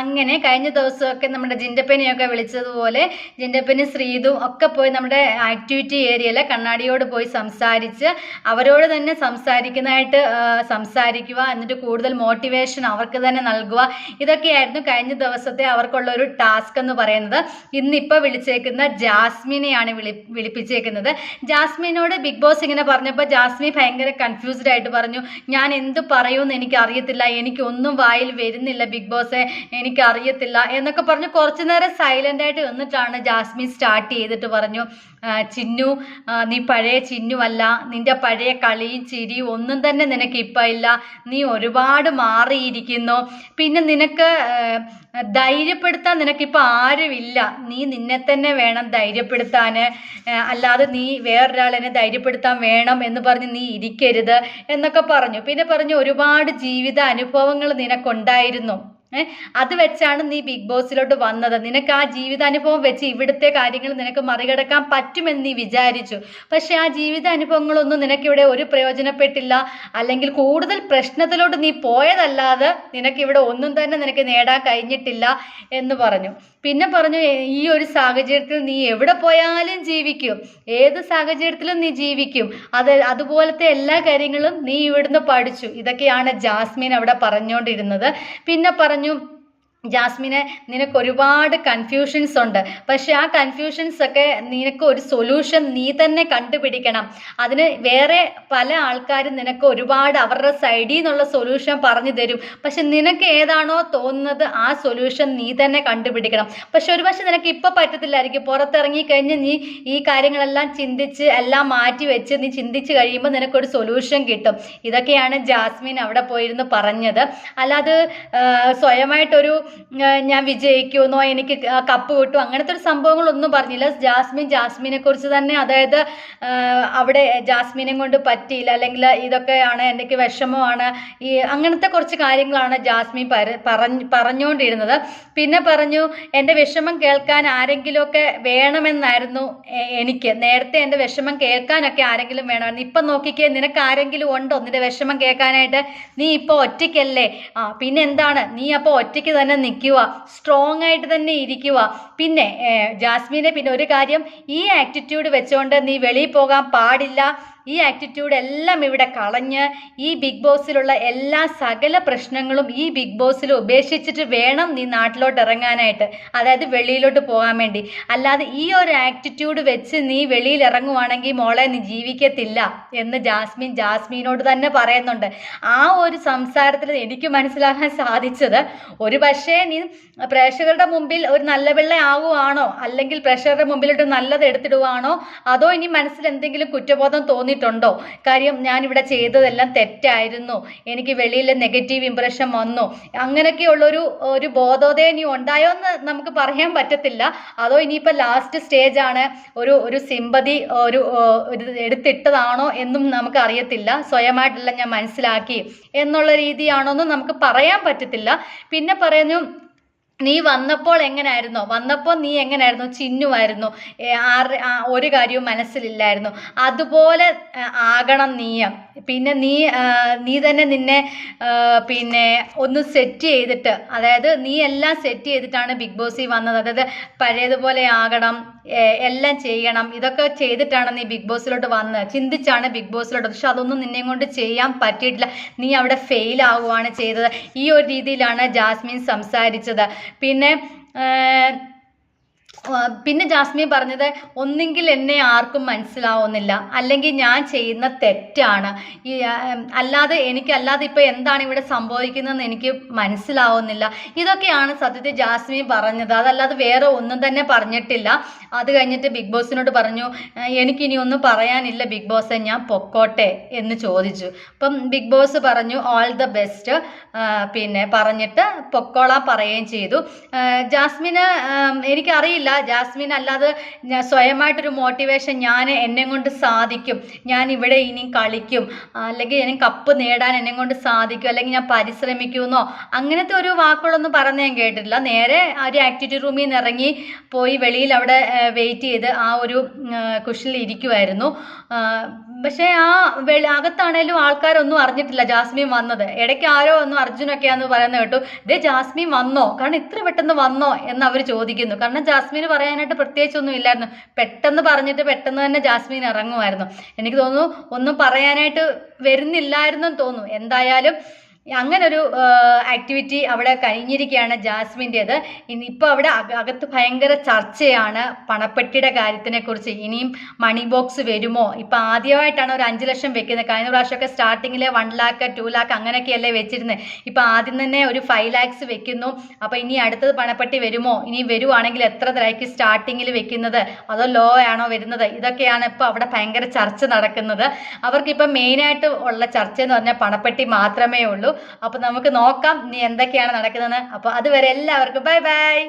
അങ്ങനെ കഴിഞ്ഞ ദിവസമൊക്കെ നമ്മുടെ ജിൻഡപ്പനെയൊക്കെ വിളിച്ചതുപോലെ ജിൻഡപ്പനും ശ്രീതും ഒക്കെ പോയി നമ്മുടെ ആക്ടിവിറ്റി ഏരിയയിലെ കണ്ണാടിയോട് പോയി സംസാരിച്ച് അവരോട് തന്നെ സംസാരിക്കുന്നതായിട്ട് സംസാരിക്കുക എന്നിട്ട് കൂടുതൽ മോട്ടിവേഷൻ അവർക്ക് തന്നെ നൽകുക. ഇതൊക്കെയായിരുന്നു കഴിഞ്ഞ ദിവസത്തെ അവർക്കുള്ള ഒരു ടാസ്ക് എന്ന് പറയുന്നത്. ഇന്നിപ്പോൾ വിളിച്ചേക്കുന്ന ജാസ്മിനെയാണ് വിളി വിളിപ്പിച്ചേക്കുന്നത്. ജാസ്മിനോട് ബിഗ് ബോസ് ഇങ്ങനെ പറഞ്ഞപ്പോൾ ജാസ്മി ഭയങ്കര കൺഫ്യൂസ്ഡ് ആയിട്ട് പറഞ്ഞു ഞാൻ എന്ത് പറയുമെന്ന് എനിക്ക് അറിയത്തില്ല എനിക്ക് ഒന്നും വായിൽ വരുന്നില്ല ബിഗ് ബോസെ എനിക്ക് അറിയത്തില്ല എന്നൊക്കെ പറഞ്ഞ് കുറച്ചു നേരം സൈലന്റ് ആയിട്ട് നിന്നിട്ടാണ് ജാസ്മിൻ സ്റ്റാർട്ട് ചെയ്തിട്ട് പറഞ്ഞു ചിന്നു നീ പഴയ ചിന്നു അല്ല നിന്റെ പഴയ കളിയും ചിരിയും ഒന്നും തന്നെ നിനക്ക് ഇപ്പം ഇല്ല നീ ഒരുപാട് മാറിയിരിക്കുന്നു. പിന്നെ നിനക്ക് ധൈര്യപ്പെടുത്താൻ നിനക്കിപ്പോൾ ആരുമില്ല. നീ നിന്നെ തന്നെ വേണം ധൈര്യപ്പെടുത്താൻ അല്ലാതെ നീ വേറൊരാളിനെ ധൈര്യപ്പെടുത്താൻ വേണം എന്ന് പറഞ്ഞ് നീ ഇരിക്കരുത് എന്നൊക്കെ പറഞ്ഞു. പിന്നെ പറഞ്ഞു ഒരുപാട് ജീവിത അനുഭവങ്ങൾ നിനക്കുണ്ടായിരുന്നു. അത് വെച്ചാണ് നീ ബിഗ് ബോസിലോട്ട് വന്നത്. നിനക്ക് ആ ജീവിതാനുഭവം വെച്ച് ഇവിടുത്തെ കാര്യങ്ങൾ നിനക്ക് മറികടക്കാൻ പറ്റുമെന്ന് നീ വിചാരിച്ചു. പക്ഷെ ആ ജീവിതാനുഭവങ്ങളൊന്നും നിനക്കിവിടെ ഒരു പ്രയോജനപ്പെട്ടില്ല. അല്ലെങ്കിൽ കൂടുതൽ പ്രശ്നത്തിലോട്ട് നീ പോയതല്ലാതെ നിനക്കിവിടെ ഒന്നും തന്നെ നിനക്ക് നേടാൻ കഴിഞ്ഞിട്ടില്ല എന്ന് പറഞ്ഞു. പിന്നെ പറഞ്ഞു ഈ ഒരു സാഹചര്യത്തിൽ നീ എവിടെ പോയാലും ജീവിക്കും. ഏത് സാഹചര്യത്തിലും നീ ജീവിക്കും. അത് അതുപോലത്തെ എല്ലാ കാര്യങ്ങളും നീ ഇവിടുന്ന് പഠിച്ചു. ഇതൊക്കെയാണ് ജാസ്മിൻ അവിടെ പറഞ്ഞുകൊണ്ടിരുന്നത്. പിന്നെ പറഞ്ഞു പറഞ്ഞു ജാസ്മിനെ നിനക്ക് ഒരുപാട് കൺഫ്യൂഷൻസ് ഉണ്ട്. പക്ഷെ ആ കൺഫ്യൂഷൻസ് ഒക്കെ നിനക്ക് ഒരു സൊല്യൂഷൻ നീ തന്നെ കണ്ടുപിടിക്കണം. അതിന് വേറെ പല ആൾക്കാരും നിനക്ക് ഒരുപാട് അവരുടെ സൈഡിൽ നിന്നുള്ള സൊല്യൂഷൻ പറഞ്ഞു തരും. പക്ഷെ നിനക്ക് ഏതാണോ തോന്നുന്നത് ആ സൊല്യൂഷൻ നീ തന്നെ കണ്ടുപിടിക്കണം. പക്ഷെ ഒരു പക്ഷെ നിനക്ക് ഇപ്പോൾ പറ്റത്തില്ലായിരിക്കും. പുറത്തിറങ്ങി കഴിഞ്ഞ് നീ ഈ കാര്യങ്ങളെല്ലാം ചിന്തിച്ച് എല്ലാം മാറ്റി വെച്ച് നീ ചിന്തിച്ച് കഴിയുമ്പോൾ നിനക്കൊരു സൊല്യൂഷൻ കിട്ടും. ഇതൊക്കെയാണ് ജാസ്മിൻ അവിടെ പോയിരുന്ന് പറഞ്ഞത്. അല്ലാതെ സ്വയമായിട്ടൊരു ഞാൻ വിജയിക്കുമെന്നോ എനിക്ക് കപ്പ് കിട്ടും അങ്ങനത്തെ ഒരു സംഭവങ്ങളൊന്നും പറഞ്ഞില്ല. ജാസ്മിൻ ജാസ്മിനെ കുറിച്ച് തന്നെ അതായത് അവിടെ ജാസ്മിനെ കൊണ്ട് പറ്റിയില്ല അല്ലെങ്കിൽ ഇതൊക്കെയാണ് എനിക്ക് വിഷമമാണ് ഈ അങ്ങനത്തെ കുറച്ച് കാര്യങ്ങളാണ് ജാസ്മിൻ പറഞ്ഞുകൊണ്ടിരുന്നത് പിന്നെ പറഞ്ഞു എന്റെ വിഷമം കേൾക്കാൻ ആരെങ്കിലുമൊക്കെ വേണമെന്നായിരുന്നു എനിക്ക്. നേരത്തെ എന്റെ വിഷമം കേൾക്കാനൊക്കെ ആരെങ്കിലും വേണമായിരുന്നു. ഇപ്പം നോക്കിക്കേ നിനക്ക് ആരെങ്കിലും ഉണ്ടോ? നിന്റെ വിഷമം കേൾക്കാനായിട്ട് നീ ഇപ്പോൾ ഒറ്റയ്ക്കല്ലേ? ആ പിന്നെ എന്താണ്? നീ അപ്പോൾ ഒറ്റയ്ക്ക് തന്നെ നിൽക്കുക സ്ട്രോങ് ആയിട്ട് തന്നെ ഇരിക്കുക പിന്നെ ജാസ്മിനെ പിന്നെ ഒരു കാര്യം ഈ ആറ്റിറ്റ്യൂഡ് വെച്ചുകൊണ്ട് നീ വെളിയിൽ പോകാൻ പാടില്ല. ഈ ആറ്റിറ്റ്യൂഡ് എല്ലാം ഇവിടെ കളഞ്ഞ് ഈ ബിഗ് ബോസിലുള്ള എല്ലാ സകല പ്രശ്നങ്ങളും ഈ ബിഗ് ബോസിൽ ഉപേക്ഷിച്ചിട്ട് വേണം നീ നാട്ടിലോട്ട് ഇറങ്ങാനായിട്ട്. അതായത് വെളിയിലോട്ട് പോകാൻ വേണ്ടി. അല്ലാതെ ഈ ഒരു ആറ്റിറ്റ്യൂഡ് വെച്ച് നീ വെളിയിൽ ഇറങ്ങുവാണെങ്കിൽ മോളെ നീ ജീവിക്കത്തില്ല എന്ന് ജാസ്മിൻ ജാസ്മിനോട് തന്നെ പറയുന്നുണ്ട്. ആ ഒരു സംസാരത്തിൽ എനിക്ക് മനസ്സിലാക്കാൻ സാധിച്ചത് ഒരു പക്ഷേ നീ പ്രേക്ഷകരുടെ മുമ്പിൽ ഒരു നല്ല ആകുവാണോ അല്ലെങ്കിൽ പ്രേക്ഷകരുടെ മുമ്പിലോട്ട് നല്ലത് എടുത്തിടുവാണോ? അതോ ഇനി മനസ്സിൽ എന്തെങ്കിലും കുറ്റബോധം തോന്നിയിട്ടുണ്ടോ കാര്യം ഞാനിവിടെ ചെയ്തതെല്ലാം തെറ്റായിരുന്നു. എനിക്ക് വെളിയിൽ നെഗറ്റീവ് ഇംപ്രഷൻ വന്നു. അങ്ങനെയൊക്കെയുള്ളൊരു ഒരു ബോധോദയം ഇനി ഉണ്ടായോ എന്ന് നമുക്ക് പറയാൻ പറ്റത്തില്ല. അതോ ഇനിയിപ്പോൾ ലാസ്റ്റ് സ്റ്റേജ് ആണ് ഒരു ഒരു സിമ്പതി ഒരു എടുത്തിട്ടതാണോ എന്നും നമുക്ക് അറിയത്തില്ല. സ്വയമായിട്ടെല്ലാം ഞാൻ മനസ്സിലാക്കി എന്നുള്ള രീതിയാണോ എന്നും നമുക്ക് പറയാൻ പറ്റത്തില്ല. പിന്നെ പറഞ്ഞു നീ വന്നപ്പോൾ എങ്ങനായിരുന്നോ? വന്നപ്പോൾ നീ എങ്ങനായിരുന്നു? ചിന്നുമായിരുന്നു ആറ് ഒരു കാര്യവും മനസ്സിലില്ലായിരുന്നു. അതുപോലെ ആകണം നീയം. പിന്നെ നീ നീ തന്നെ നിന്നെ പിന്നെ ഒന്ന് സെറ്റ് ചെയ്തിട്ട് അതായത് നീ എല്ലാം സെറ്റ് ചെയ്തിട്ടാണ് ബിഗ് ബോസിൽ വന്നത്. അതായത് പഴയതുപോലെ ആകണം എല്ലാം ചെയ്യണം. ഇതൊക്കെ ചെയ്തിട്ടാണ് നീ ബിഗ് ബോസിലോട്ട് വന്നത്. ചിന്തിച്ചാണ് ബിഗ് ബോസിലോട്ട് പക്ഷെ അതൊന്നും നിന്നെ കൊണ്ട് ചെയ്യാൻ പറ്റിയിട്ടില്ല. നീ അവിടെ ഫെയിൽ ആവുകയാണ് ചെയ്തത്. ഈ ഒരു രീതിയിലാണ് ജാസ്മിൻ സംസാരിച്ചത്. പിന്നെ പിന്നെ ജാസ്മിൻ പറഞ്ഞത് ഒന്നെങ്കിൽ എന്നെ ആർക്കും മനസ്സിലാവുന്നില്ല. അല്ലെങ്കിൽ ഞാൻ ചെയ്യുന്ന തെറ്റാണ്. ഈ അല്ലാതെ എനിക്ക് അല്ലാതെ ഇപ്പോൾ എന്താണ് ഇവിടെ സംഭവിക്കുന്നതെന്ന് എനിക്ക് മനസ്സിലാവുന്നില്ല. ഇതൊക്കെയാണ് സത്യത്തിൽ ജാസ്മിൻ പറഞ്ഞത്. അതല്ലാതെ വേറെ ഒന്നും തന്നെ പറഞ്ഞിട്ടില്ല. അത് കഴിഞ്ഞിട്ട് ബിഗ് ബോസിനോട് പറഞ്ഞു "ആ, എനിക്കിനി ഒന്നും പറയാനില്ല ബിഗ് ബോസെ ഞാൻ പൊക്കോട്ടെ എന്ന് ചോദിച്ചു. അപ്പം ബിഗ് ബോസ് പറഞ്ഞു ഓൾ ദ ബെസ്റ്റ് പിന്നെ പറഞ്ഞിട്ട് പൊക്കോളാൻ പറയുകയും ചെയ്തു. ജാസ്മിന് എനിക്കറിയില്ല ജാസ്മിൻ അല്ലാതെ സ്വയമായിട്ടൊരു മോട്ടിവേഷൻ ഞാൻ എന്നെ കൊണ്ട് സാധിക്കും. ഞാൻ ഇവിടെ ഇനിയും കളിക്കും. അല്ലെങ്കിൽ ഇനി കപ്പ് നേടാൻ എന്നെ കൊണ്ട് സാധിക്കും. അല്ലെങ്കിൽ ഞാൻ പരിശ്രമിക്കുമെന്നോ അങ്ങനത്തെ ഒരു വാക്കുകളൊന്നും പറഞ്ഞ് ഞാൻ കേട്ടിട്ടില്ല. നേരെ ആ ഒരു ആക്ടിവിറ്റി റൂമിൽ നിന്ന് ഇറങ്ങി പോയി വെളിയിൽ അവിടെ വെയിറ്റ് ചെയ്ത് ആ ഒരു കുഷിൽ ഇരിക്കുമായിരുന്നു പക്ഷേ ആ വെളി അകത്താണേലും ആൾക്കാരൊന്നും അറിഞ്ഞിട്ടില്ല ജാസ്മിൻ വന്നത്. ഇടയ്ക്ക് ആരോ ഒന്നും അർജുനൊക്കെയാന്ന് പറയുന്നത് കേട്ടു ഇതേ ജാസ്മിൻ വന്നോ? കാരണം ഇത്ര പെട്ടെന്ന് വന്നോ? എന്ന് അവർ ചോദിക്കുന്നു. കാരണം ജാസ്മിന് പറയാനായിട്ട് പ്രത്യേകിച്ചൊന്നും ഇല്ലായിരുന്നു. പെട്ടെന്ന് പറഞ്ഞിട്ട് പെട്ടെന്ന് തന്നെ ജാസ്മിൻ ഇറങ്ങുമായിരുന്നു. എനിക്ക് തോന്നുന്നു ഒന്നും പറയാനായിട്ട് വരുന്നില്ലായിരുന്നെന്ന് തോന്നുന്നു. എന്തായാലും അങ്ങനെ ഒരു ആക്ടിവിറ്റി അവിടെ കഴിഞ്ഞിരിക്കുകയാണ് ജാസ്മിന്റേത്. ഇനിയിപ്പോൾ അവിടെ അക- അകത്ത് ഭയങ്കര ചർച്ചയാണ് പണപ്പെട്ടിയുടെ കാര്യത്തിനെ കുറിച്ച് ഇനിയും മണി ബോക്സ് വരുമോ? ഇപ്പം ആദ്യമായിട്ടാണ് ഒരു അഞ്ച് ലക്ഷം വെക്കുന്നത്. കഴിഞ്ഞ പ്രാവശ്യമൊക്കെ സ്റ്റാർട്ടിങ്ങിൽ വൺ ലാക്ക് ടു ലാക്ക് അങ്ങനെയൊക്കെയല്ലേ വെച്ചിരുന്നത് ഇപ്പം ആദ്യം തന്നെ ഒരു ഫൈവ് ലാക്സ് വെക്കുന്നു. അപ്പോൾ ഇനി അടുത്തത് പണപ്പെട്ടി വരുമോ? ഇനി വരുവാണെങ്കിൽ എത്ര തരയ്ക്ക് സ്റ്റാർട്ടിങ്ങിൽ വെക്കുന്നത്? അതോ ലോ ആണോ വരുന്നത്? ഇതൊക്കെയാണ് ഇപ്പോൾ അവിടെ ഭയങ്കര ചർച്ച നടക്കുന്നത്. അവർക്കിപ്പം മെയിനായിട്ട് ഉള്ള ചർച്ച എന്ന് പറഞ്ഞാൽ പണപ്പെട്ടി മാത്രമേ ഉള്ളൂ. അപ്പോൾ നമുക്ക് നോക്കാം ഇനി എന്തൊക്കെയാണ് നടക്കുന്നതെന്ന്. അപ്പോൾ അതുവരെ എല്ലാവർക്കും ബൈ ബൈ.